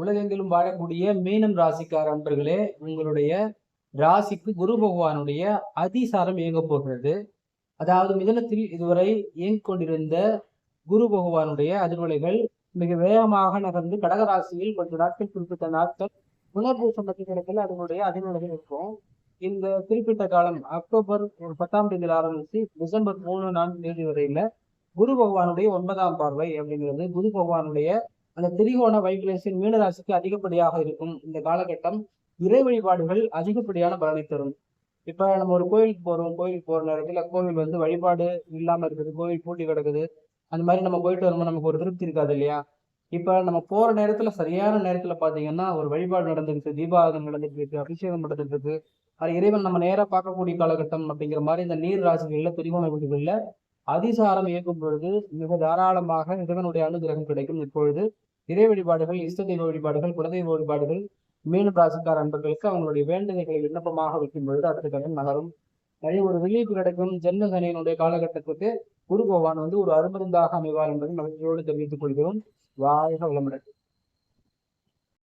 உலகெங்கிலும் வாழக்கூடிய மீனம் ராசிக்கார அன்பர்களே உங்களுடைய ராசிக்கு குரு பகவானுடைய அதிசாரம் இயங்க போகிறது. அதாவது மிதனத்தில் இதுவரை இயங்கிக் கொண்டிருந்த குரு பகவானுடைய அதிர்வலைகள் மிக வேகமாக நகர்ந்து கடகராசியில் கொஞ்ச நாட்கள் குறிப்பிட்ட நாட்கள் புனர்பூசம் நட்சத்திரத்தில் அதனுடைய அதிர்வலைகள் இருக்கும். இந்த குறிப்பிட்ட காலம் அக்டோபர் ஒரு பத்தாம் தேதியில் ஆரம்பித்து டிசம்பர் மூணு நான்கு தேதி வரையில குரு பகவானுடைய ஒன்பதாம் பார்வை அப்படிங்கிறது. குரு பகவானுடைய அந்த திரிகோண வைப்ரேஷன் மீனராசிக்கு அதிகப்படியாக இருக்கும் இந்த காலகட்டம். இறை வழிபாடுகள் அதிகப்படியான பலனை தரும். இப்ப நம்ம ஒரு கோயிலுக்கு போறோம் கோயிலுக்கு போற நேரத்துல கோவில் வந்து வழிபாடு இல்லாம இருக்குது கோவில் பூட்டி கிடக்குது. அந்த மாதிரி நம்ம போயிட்டு வரும்போது நமக்கு ஒரு திருப்தி இருக்காது இல்லையா? இப்ப நம்ம போற நேரத்துல சரியான நேரத்துல பாத்தீங்கன்னா ஒரு வழிபாடு நடந்துருக்கு தீபாவளி நடந்துட்டு இருக்கு அபிஷேகம் நடந்துட்டு இருக்கு அது இறைவன் நம்ம நேரா பார்க்கக்கூடிய காலகட்டம் அப்படிங்கிற மாதிரி இந்த நீர் ராசிகள்ல திரிகோண வீடுகள்ல அதிசாரம் இயக்கும் பொழுது மிக தாராளமாக இறைவனுடைய அனுகிரகம் கிடைக்கும். இப்பொழுது இறை வழிபாடுகள் இஷ்ட தெய்வ வழிபாடுகள் குலதெய்வ வழிபாடுகள் மீனும் ராசிக்கார அன்பர்களுக்கு அவங்களுடைய வேண்டுகைகளை விண்ணப்பமாக வைக்கும் பொழுது அடுத்த கடன் நகரும். நிறைய ஒரு ரிலீஃப் கிடைக்கும் ஜென்ம சனியினுடைய காலகட்டத்துக்கு குரு பகவான் வந்து ஒரு அருமருந்தாக அமைவார் என்பதை மகிழ்ச்சியோடு தெரிவித்துக் கொள்கிறோம். வாழ்க வளமுடன்.